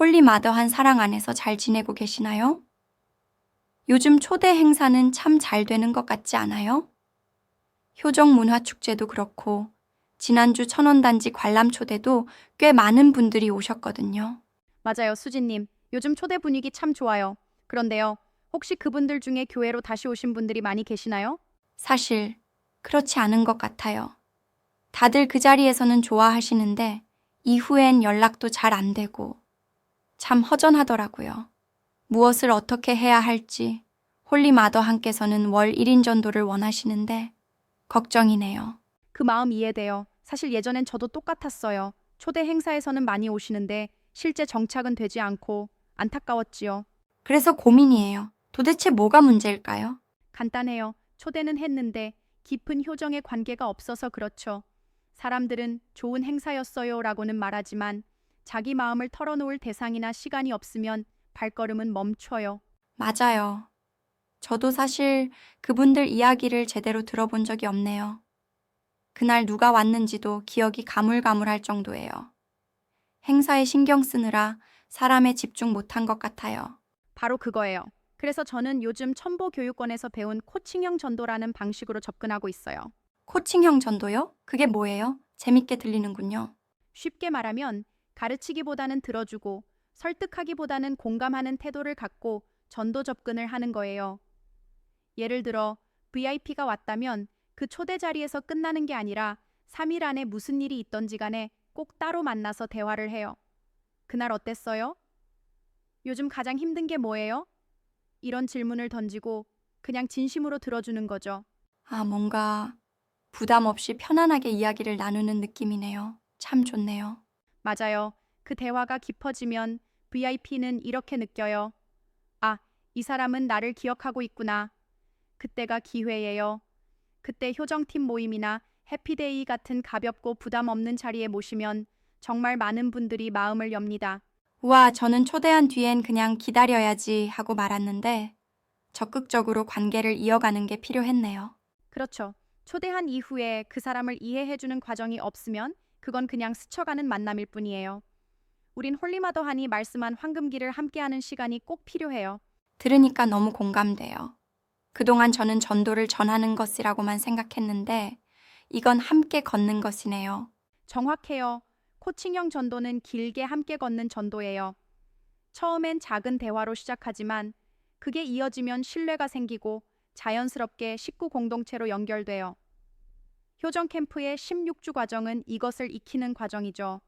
홀리마더한 사랑 안에서 잘 지내고 계시나요? 요즘 초대 행사는 참 잘 되는 것 같지 않아요? 효정 문화축제도 그렇고, 지난주 천원단지 관람 초대도 꽤 많은 분들이 오셨거든요. 맞아요, 수진님. 요즘 초대 분위기 참 좋아요. 그런데요, 혹시 그분들 중에 교회로 다시 오신 분들이 많이 계시나요? 사실, 그렇지 않은 것 같아요. 다들 그 자리에서는 좋아하시는데, 이후엔 연락도 잘 안 되고, 참 허전하더라고요. 무엇을 어떻게 해야 할지, 홀리마더함께서는 월 1인 전도를 원하시는데, 걱정이네요. 그 마음 이해돼요. 사실 예전엔 저도 똑같았어요. 초대 행사에서는 많이 오시는데 실제 정착은 되지 않고 안타까웠지요. 그래서 고민이에요. 도대체 뭐가 문제일까요? 간단해요. 초대는 했는데 깊은 효정의 관계가 없어서 그렇죠. 사람들은 좋은 행사였어요 라고는 말하지만 자기 마음을 털어놓을 대상이나 시간이 없으면 발걸음은 멈춰요. 맞아요. 저도 사실 그분들 이야기를 제대로 들어본 적이 없네요. 그날 누가 왔는지도 기억이 가물가물할 정도예요. 행사에 신경 쓰느라 사람에 집중 못한 것 같아요. 바로 그거예요. 그래서 저는 요즘 첨보 교육원에서 배운 코칭형 전도라는 방식으로 접근하고 있어요. 코칭형 전도요? 그게 뭐예요? 재밌게 들리는군요. 쉽게 말하면 가르치기보다는 들어주고 설득하기보다는 공감하는 태도를 갖고 전도 접근을 하는 거예요. 예를 들어 VIP가 왔다면 그 초대 자리에서 끝나는 게 아니라 3일 안에 무슨 일이 있던지 간에 꼭 따로 만나서 대화를 해요. 그날 어땠어요? 요즘 가장 힘든 게 뭐예요? 이런 질문을 던지고 그냥 진심으로 들어주는 거죠. 아, 뭔가 부담 없이 편안하게 이야기를 나누는 느낌이네요. 참 좋네요. 맞아요. 그 대화가 깊어지면 VIP는 이렇게 느껴요. 아, 이 사람은 나를 기억하고 있구나. 그때가 기회예요. 그때 효정팀 모임이나 해피데이 같은 가볍고 부담 없는 자리에 모시면 정말 많은 분들이 마음을 엽니다. 우와, 저는 초대한 뒤엔 그냥 기다려야지 하고 말았는데 적극적으로 관계를 이어가는 게 필요했네요. 그렇죠. 초대한 이후에 그 사람을 이해해주는 과정이 없으면 그건 그냥 스쳐가는 만남일 뿐이에요. 우린 홀리마더하니 말씀한 황금기를 함께하는 시간이 꼭 필요해요. 들으니까 너무 공감돼요. 그동안 저는 전도를 전하는 것이라고만 생각했는데 이건 함께 걷는 것이네요. 정확해요. 코칭형 전도는 길게 함께 걷는 전도예요. 처음엔 작은 대화로 시작하지만 그게 이어지면 신뢰가 생기고 자연스럽게 식구 공동체로 연결돼요. 효정 캠프의 16주 과정은 이것을 익히는 과정이죠.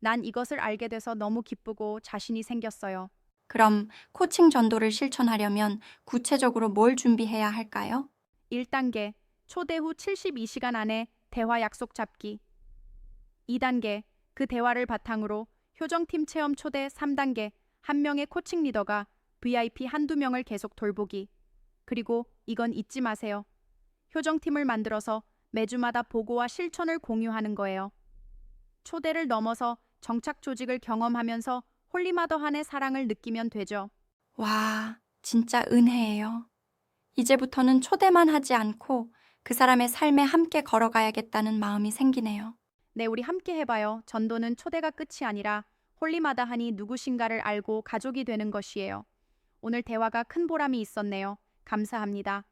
난 이것을 알게 돼서 너무 기쁘고 자신이 생겼어요. 그럼 코칭 전도를 실천하려면 구체적으로 뭘 준비해야 할까요? 1단계 초대 후 72시간 안에 대화 약속 잡기. 2단계 그 대화를 바탕으로 효정팀 체험 초대 3단계 한 명의 코칭 리더가 VIP 한두 명을 계속 돌보기. 그리고 이건 잊지 마세요. 효정팀을 만들어서 매주마다 보고와 실천을 공유하는 거예요. 초대를 넘어서 정착 조직을 경험하면서 홀리마더한의 사랑을 느끼면 되죠. 와, 진짜 은혜예요. 이제부터는 초대만 하지 않고 그 사람의 삶에 함께 걸어가야겠다는 마음이 생기네요. 네, 우리 함께 해봐요. 전도는 초대가 끝이 아니라 홀리마다하니 누구신가를 알고 가족이 되는 것이에요. 오늘 대화가 큰 보람이 있었네요. 감사합니다.